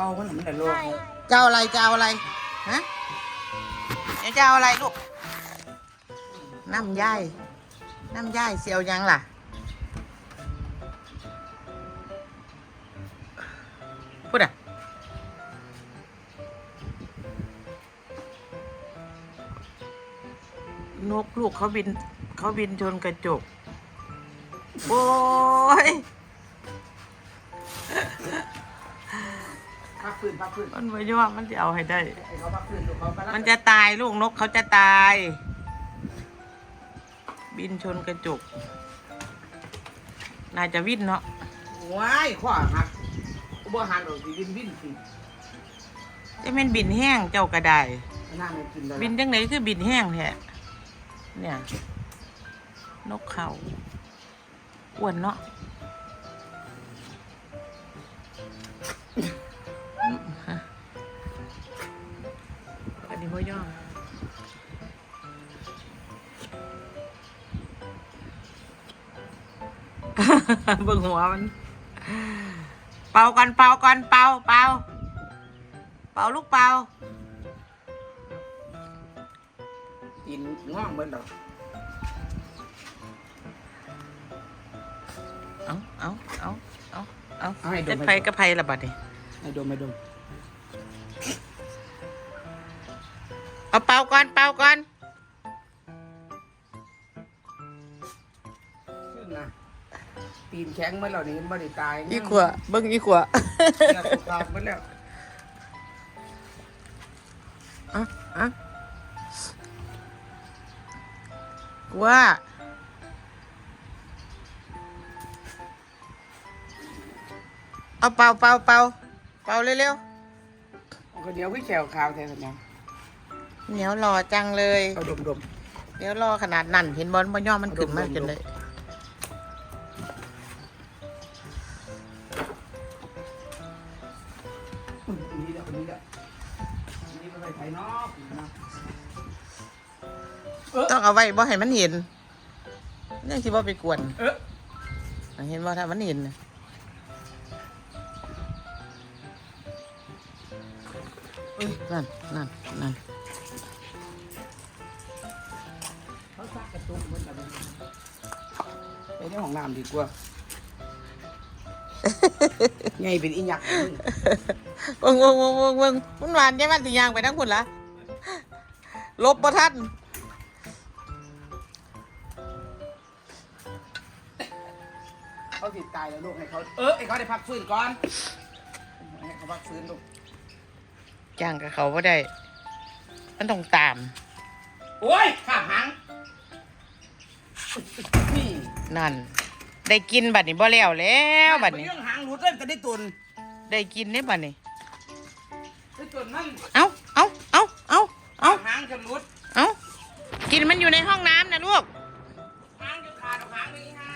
เป่ามันน่ะมันได้โลกจะเอาอะไรจะเอาอะไรฮะเดี๋ยวจะเอาอะไรลูกน้ำย่ายน้ำย่ายเสียวยังล่ะพูดอะนกลูกเขาบินเขาบินชนกระจก โอ้ย ฟื้นพักฟื้นมันไม่ยอมมันจะเอาให้ได้ ให้เขาพักฟื้นลูกเขากำลังมันจะตายลูกนกเขาจะตาย บินชนกระจกน่าจะวิ่นเนาะว้ายข้อหักบ่หักดอกสิวินวินสิจะเป็นบินแห้งเจ้ากระไดน่าไม่กินเลยบินจังไหนคือบินแห้งแท้เนี่ย นกเขาอ้วนเนาะ เบิ่งหัวมัน เป่าก่อนเป่าก่อนเป่าเป่าเป่าลูกเป่ากินง่องเบิ่นดอกเอาเอาเอาเอาเอาเอาให้ดเจ็ดมไฟกระไพละบัดนี่ให้ดมให้ดมเอาเป่าก่อนเป่าก่อนขึ้นนะ ตีนแข็งเมื่อเรานี่บ่ได้ตายอีขวเบิ่งอีขวเนื้อตัวขาดหมดแล้วอะอะว่าเอาเป่าเป่าเป่าเป่าเร็วคนเดียวพี่แขวขาวแทนสัญญาๆเหนียวรอจังเลย เอาดมดม เดี๋ยวรอขนาดนั่นเห็นบอลบอย่อมันขึ้นมาจนเลย อืมอันนี้แล้วอันนี้แล้วอันนี้ก็ไปไทยเนอกนะต้องเอาไว้บ่ให้มันเห็นนี่สิบ่ไปกวนเออเห็นบ่ถ้ามันเห็นน่ะเอ้ยนั่นนั่นนั่นเขาซักกระตุกเหมือนกันไปในห้องน้ำดีกว่า ไงเป็นอีหยักษ์ มึงวงวงวงวงวงมันหวานใช่ไหมสิยางไปทั้งคุณละลบบ่ทันเขาติดตายแล้วลูกให้เขาเออให้เขาได้พักฟื้นก่อนให้เขาพักฟื้นลูกจ้างกับเขาบ่ได้ มันต้องตาม โอ้ยข้าหางนี่นั่น ได้กินบัดนี้บ่แล้วแล้วบัดนี้ เรื่องหางหลุดเล่นกันได้ตุน ได้กินได้บัดนี้ เอาเอาเอาเอาเอาหางชะรุดเอากินมันอยู่ในห้องน้ำนะลูกหางจะขาดหางไม่ให้